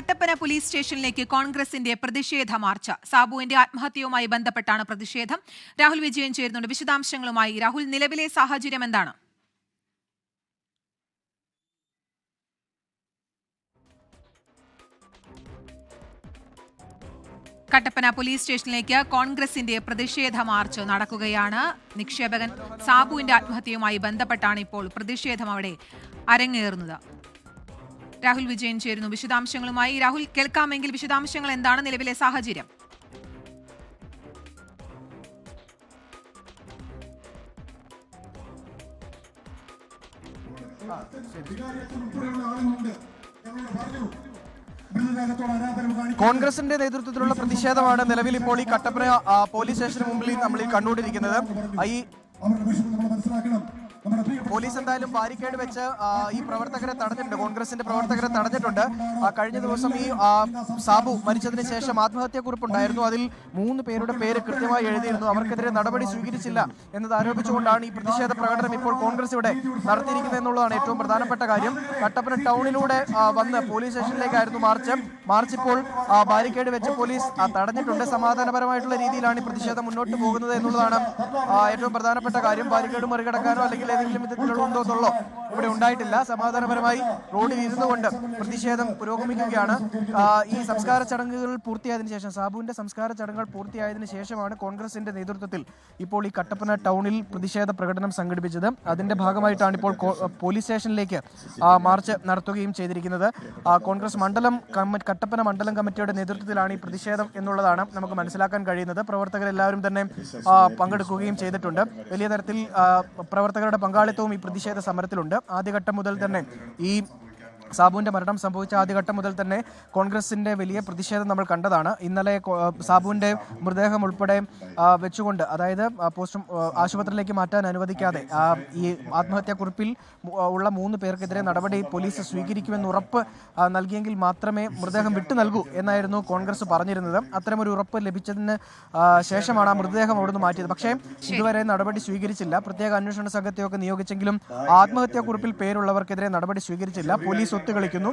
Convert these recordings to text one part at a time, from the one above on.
Kattappana police സ്റ്റേഷനിലേക്ക് കോൺഗ്രസിന്റെ പ്രതിഷേധ മാർച്ച്. സാബുവിന്റെ ആത്മഹത്യയുമായി ബന്ധപ്പെട്ടാണ് പ്രതിഷേധം. രാഹുൽ വിജയൻ ചേരുന്നുണ്ട്. വിശദാംശങ്ങളുമായി രാഹുൽ. നിലവിലെ സാഹചര്യം എന്താണ്? കട്ടപ്പന പോലീസ് സ്റ്റേഷനിലേക്ക് കോൺഗ്രസിന്റെ പ്രതിഷേധ മാർച്ച് നടക്കുകയാണ്. നിക്ഷേപകൻ സാബുവിന്റെ ആത്മഹത്യയുമായി ബന്ധപ്പെട്ടാണ് ഇപ്പോൾ പ്രതിഷേധം അവിടെ അരങ്ങേറുന്നത്. രാഹുൽ വിജയൻ ചേരുന്നു. വിശദാംശങ്ങളുമായി രാഹുൽ കേൾക്കാമെങ്കിൽ വിശദാംശങ്ങൾ എന്താണ് നിലവിലെ സാഹചര്യം? കോൺഗ്രസിന്റെ നേതൃത്വത്തിലുള്ള പ്രതിഷേധമാണ് നിലവിൽ ഇപ്പോൾ ഈ കട്ടപ്പന പോലീസ് സ്റ്റേഷന് മുമ്പിൽ നമ്മൾ ഈ കണ്ടുകൊണ്ടിരിക്കുന്നത്. നമ്മൾ ഈ പോലീസ് എന്തായാലും ബാരിക്കേഡ് വെച്ച് ഈ പ്രവർത്തകരെ തടഞ്ഞിട്ടുണ്ട്. കോൺഗ്രസിന്റെ പ്രവർത്തകരെ തടഞ്ഞിട്ടുണ്ട്. കഴിഞ്ഞ ദിവസം ഈ സാബു മരിച്ചതിന് ശേഷം ആത്മഹത്യാക്കുറിപ്പുണ്ടായിരുന്നു. അതിൽ മൂന്ന് പേരുടെ പേര് കൃത്യമായി എഴുതിയിരുന്നു. അവർക്കെതിരെ നടപടി സ്വീകരിച്ചില്ല എന്നത് ആരോപിച്ചുകൊണ്ടാണ് ഈ പ്രതിഷേധ പ്രകടനം ഇപ്പോൾ കോൺഗ്രസ് ഇവിടെ നടത്തിയിരിക്കുന്നത് എന്നുള്ളതാണ് ഏറ്റവും പ്രധാനപ്പെട്ട കാര്യം. കട്ടപ്പന ടൗണിലൂടെ വന്ന് പോലീസ് സ്റ്റേഷനിലേക്കായിരുന്നു മാർച്ച്. മാർച്ച് ഇപ്പോൾ ബാരിക്കേഡ് വെച്ച് പോലീസ് തടഞ്ഞിട്ടുണ്ട്. സമാധാനപരമായിട്ടുള്ള രീതിയിലാണ് ഈ പ്രതിഷേധം മുന്നോട്ട് പോകുന്നത് എന്നുള്ളതാണ് ഏറ്റവും പ്രധാനപ്പെട്ട കാര്യം. ബാരിക്കേഡ് മറികടക്കാനോ അല്ലെങ്കിൽ ഏതെങ്കിലും വിധത്തിലുള്ള ഉണ്ടോ എന്നുള്ളോ ഇവിടെ ഉണ്ടായിട്ടില്ല. സമാധാനപരമായി റോഡിൽ ഇരുന്നുകൊണ്ട് പ്രതിഷേധം പുരോഗമിക്കുകയാണ്. ഈ സംസ്കാര ചടങ്ങുകൾ പൂർത്തിയായതിനു ശേഷം സാബുവിന്റെ സംസ്കാര ചടങ്ങുകൾ പൂർത്തിയായതിനു ശേഷമാണ് കോൺഗ്രസിന്റെ നേതൃത്വത്തിൽ ഇപ്പോൾ ഈ കട്ടപ്പന ടൗണിൽ പ്രതിഷേധ പ്രകടനം സംഘടിപ്പിച്ചത്. അതിന്റെ ഭാഗമായിട്ടാണ് ഇപ്പോൾ പോലീസ് സ്റ്റേഷനിലേക്ക് മാർച്ച് നടത്തുകയും ചെയ്തിരിക്കുന്നത്. കോൺഗ്രസ് മണ്ഡലം കട്ടപ്പന മണ്ഡലം കമ്മിറ്റിയുടെ നേതൃത്വത്തിലാണ് ഈ പ്രതിഷേധം എന്നുള്ളതാണ് നമുക്ക് മനസ്സിലാക്കാൻ കഴിയുന്നത്. പ്രവർത്തകരെല്ലാവരും തന്നെ പങ്കെടുക്കുകയും ചെയ്തിട്ടുണ്ട്. വലിയ തരത്തിൽ പ്രവർത്തകരുടെ പങ്കാളിത്തവും ഈ പ്രതിഷേധ സമരത്തിലുണ്ട്. ആദ്യഘട്ടം മുതൽ തന്നെ ഈ സാബുവിന്റെ മരണം സംഭവിച്ച ആദ്യഘട്ടം മുതൽ തന്നെ കോൺഗ്രസിന്റെ വലിയ പ്രതിഷേധം നമ്മൾ കണ്ടതാണ്. ഇന്നലെ സാബുവിന്റെ മൃതദേഹം ഉൾപ്പെടെ വെച്ചുകൊണ്ട് അതായത് പോസ്റ്റും ആശുപത്രിയിലേക്ക് മാറ്റാൻ അനുവദിക്കാതെ ഈ ആത്മഹത്യാക്കുറിപ്പിൽ കുറിപ്പിൽ ഉള്ള മൂന്ന് പേർക്കെതിരെ നടപടി പോലീസ് സ്വീകരിക്കുമെന്ന് ഉറപ്പ് നൽകിയെങ്കിൽ മാത്രമേ മൃതദേഹം വിട്ടു നൽകൂ എന്നായിരുന്നു കോൺഗ്രസ് പറഞ്ഞിരുന്നത്. അത്തരമൊരു ഉറപ്പ് ലഭിച്ചതിന് ശേഷമാണ് ആ മൃതദേഹം അവിടുന്ന് മാറ്റിയത്. പക്ഷേ ഇതുവരെ നടപടി സ്വീകരിച്ചില്ല. പ്രത്യേക അന്വേഷണ സംഘത്തെയൊക്കെ നിയോഗിച്ചെങ്കിലും ആത്മഹത്യാക്കുറിപ്പിൽ പേരുള്ളവർക്കെതിരെ നടപടി സ്വീകരിച്ചില്ല. പോലീസ് ഒത്തുകളിക്കുന്നു കളിക്കുന്നു.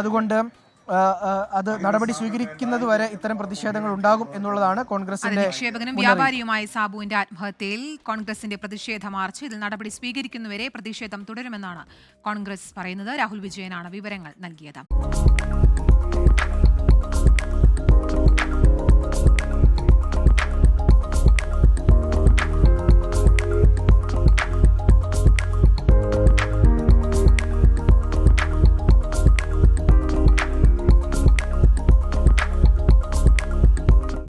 അതുകൊണ്ട് അത് നടപടി സ്വീകരിക്കുന്നത് വരെ ഇത്തരം പ്രതിഷേധങ്ങൾ ഉണ്ടാകും എന്നുള്ളതാണ് കോൺഗ്രസിന്റെ നിക്ഷേപകനും വ്യാപാരിയുമായ സാബുവിന്റെ ആത്മഹത്യയിൽ കോൺഗ്രസിന്റെ പ്രതിഷേധ മാർച്ച് ഇതിൽ നടപടി സ്വീകരിക്കുന്നവരെ പ്രതിഷേധം തുടരുമെന്നാണ് കോൺഗ്രസ് പറയുന്നത്. രാഹുൽ വിജയനാണ് വിവരങ്ങൾ നൽകിയത്.